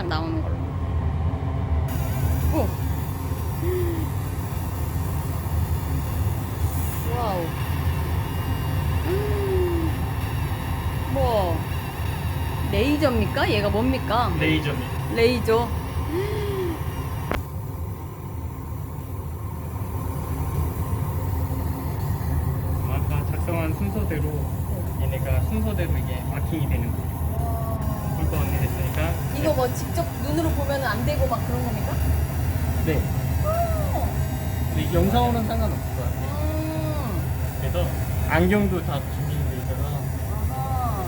살짝 나오는 걸로. 오. 와우. 음. 뭐 레이저입니까? 얘가 뭡니까? 레이저미. 레이저. 아까 작성한 순서대로 얘네가 순서대로 이게 마킹이 되는 거예요. 뭐 직접 눈으로 보면 안 되고 막 그런 겁니까? 네. 근데 영상으로는 상관없을 것 같아요. 음. 그래서 안경도 다 있어서 아하.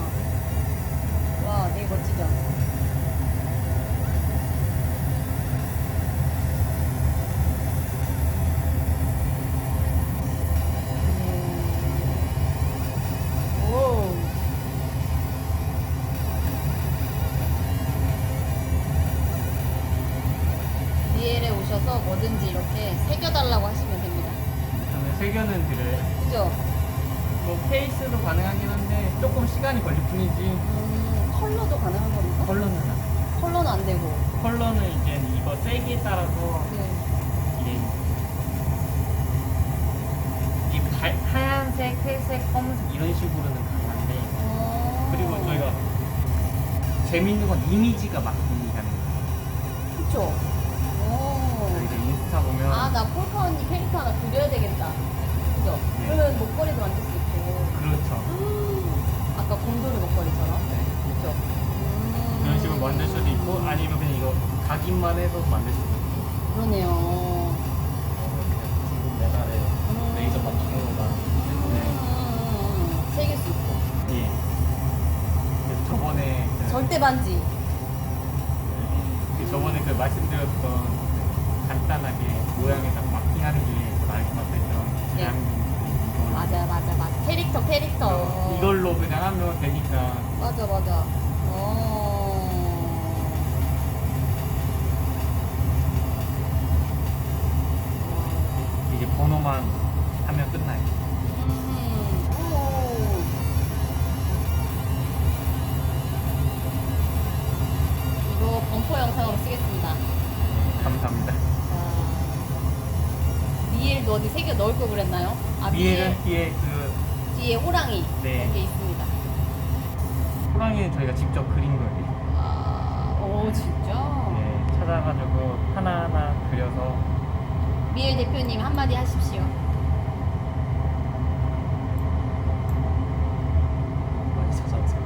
와, 되게 멋지죠? 뭐든지 이렇게 새겨달라고 하시면 됩니다. 저는 세견은 드려요. 그죠? 뭐 케이스도 가능하긴 한데 조금 시간이 걸릴 뿐이지 음, 컬러도 가능한 겁니까? 컬러는 안- 컬러는 안 되고. 컬러는 이제 이거 세기에 따라서 네. 이게 이 발- 하얀색, 회색, 검은색 이런 식으로는 가능한데 어. 그리고 저희가 재밌는 건 이미지가 마킹이 가는 거예요. 그쵸? 인스타 보면 아, 나 폴카 언니 캐릭터 하나 그려야 되겠다. 그죠? 네. 그러면 목걸이도 만들 수 있고. 그렇죠. 아까 곰돌이 목걸이처럼. 네. 그죠? 음. 이런 식으로 만들 수도 있고 아니면 그냥 이거 각인만 해서 만들 수도 있고 그러네요. 중국 메달에 음. 레이저 마킹으로만 음. 네. 새길 수 있고. 예. 그래서 저번에 그, 절대 반지. 그 저번에 그 말씀드렸던 모양에다가 마킹하는 게 말씀하셨던 네. 그냥 이걸로 맞아, 맞아, 맞아. 캐릭터, 캐릭터. 이걸로 그냥 하면 되니까 맞아, 맞아. 어. 이제 번호만 하면 끝나요. 음. 오. 이거 범퍼 영상으로 쓰겠습니다. 감사합니다. 자, 미엘도 어디 새겨 넣을 걸 그랬나요? 아, 위에는 뒤에 그 뒤에 호랑이 네. 이렇게 있습니다. 호랑이는 저희가 직접 그린 거예요. 아, 오 진짜? 네, 찾아가지고 하나하나 그려서 미엘 대표님 한마디 하십시오. 많이 찾아오세요.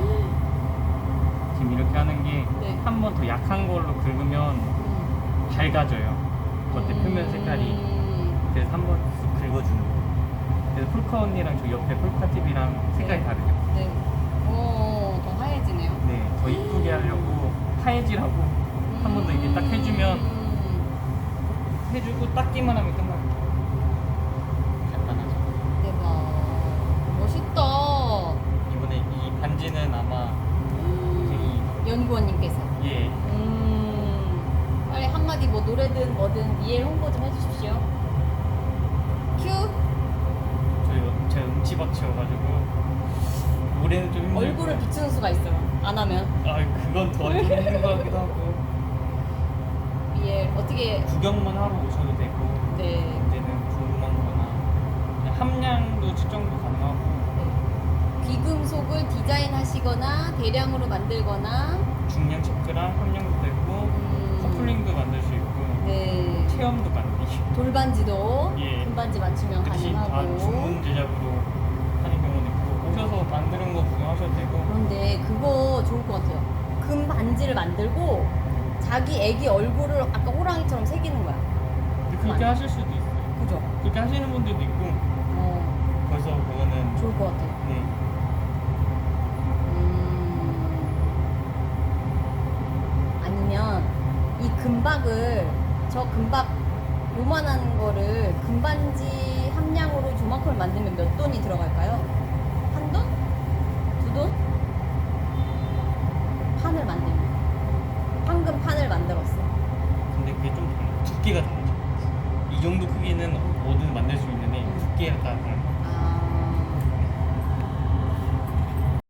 오. 지금 이렇게 하는 게 네. 한 번 더 약한 걸로 긁으면 음. 밝아져요. 겉에 표면 색깔이. 음. 그래서 한번쑥 긁어주는 거예요. 그래서 폴카 언니랑 저 옆에 폴카 TV랑 색깔이 네. 다르죠. 네. 오, 더 하얘지네요. 네, 더 이쁘게 하려고 하얘지라고 한 번 더 이렇게 딱 해주면 음. 해주고 닦기만 하면 끝나요. 간단하죠. 대박. 멋있다. 이번에 이 반지는 아마 이 연구원님께서. 예, 음. 한마디 뭐 노래든 뭐든 미엘 홍보 좀 해주십시오. 큐. 저희 제가 음치 박치여가지고 올해는 좀 힘들고 얼굴을 비추는 수가 있어요. 안 하면. 아 그건 더 힘든 것 같기도 하고 미엘 어떻게 구경만 하러 오셔도 되고 네. 이제는 궁금한 거나 그냥 함량도 측정도 가능하고 네. 귀금 속을 디자인하시거나 대량으로 만들거나 중량 체크랑 함량 돌반지도 예. 금반지 맞추면 그다 가능하고 주문 제작으로 하는 경우도 있고 오셔서 만드는 거 구경하셔도 되고 그런데 그거 좋을 것 같아요. 금 반지를 만들고 자기 애기 얼굴을 아까 호랑이처럼 새기는 거야. 근데 그렇게 하실 수도 있어요 그죠? 그렇게 하시는 분들도 있고 어, 벌써 그거는 좋을 것 같아요. 네, 음, 아니면 이 금박을 저 금박 요만한 거를 금반지 함량으로 조만큼을 만들면 몇 돈이 들어갈까요? 한 돈? 두 돈? 판을 만들면 황금 판을 만들었어 근데 그게 좀 두께가 다르죠 이 정도 크기는 뭐든 만들 수 있는데 두께가 다 다른